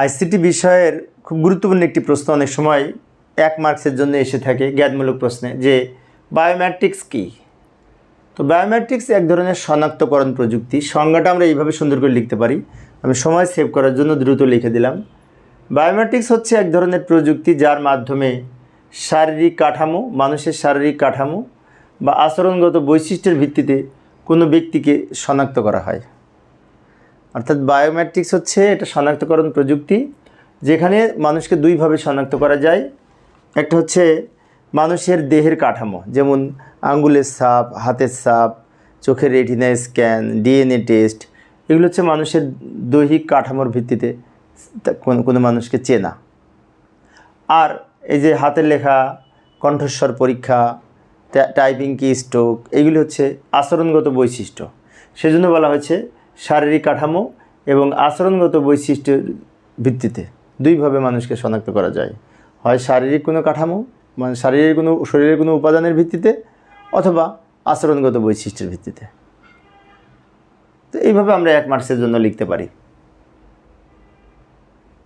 ICT বিষয়ের খুব গুরুত্বপূর্ণ একটি প্রশ্ন অনেক সময় এক মার্কসের জন্য এসে থাকে জ্ঞানমূলক প্রশ্নে, যে বায়োমেট্রিক্স কী? তো বায়োমেট্রিক্স এক ধরনের শনাক্তকরণ প্রযুক্তি। সংজ্ঞাটা আমরা এইভাবে সুন্দর করে লিখতে পারি। আমি সময় সেভ করার জন্য দ্রুত লিখে দিলাম। বায়োমেট্রিক্স হচ্ছে এক ধরনের প্রযুক্তি যার মাধ্যমে শারীরিক কাঠামো, মানুষের শারীরিক কাঠামো বা আচরণগত বৈশিষ্ট্যের ভিত্তিতে কোনো ব্যক্তিকে শনাক্ত করা হয়। অর্থাৎ বায়োমেট্রিক্স হচ্ছে এটা শনাক্তকরণ প্রযুক্তি, যেখানে মানুষকে দুইভাবে শনাক্ত করা যায়। একটা হচ্ছে মানুষের দেহের কাঠামো, যেমন আঙ্গুলের ছাপ, হাতের ছাপ, চোখের রেটিনা স্ক্যান ডিএনএ টেস্ট এগুলো হচ্ছে মানুষের দৈহিক কাঠামোর ভিত্তিতে কোনো মানুষকে চেনা। আর এই যে হাতের লেখা, কণ্ঠস্বর পরীক্ষা টাইপিং কি স্ট্রোক এগুলি হচ্ছে আচরণগত বৈশিষ্ট্য। সেজন্য বলা হয়েছে শারীরিক কাঠামো এবং আচরণগত বৈশিষ্ট্যের ভিত্তিতে দুইভাবে মানুষকে শনাক্ত করা যায়। হয় শারীরিক কোনো কাঠামো মানে শারীরিক কোনো, শরীরের কোনো উপাদানের ভিত্তিতে অথবা আচরণগত বৈশিষ্ট্যের ভিত্তিতে। তো এইভাবে আমরা এক মার্কসের জন্য লিখতে পারি।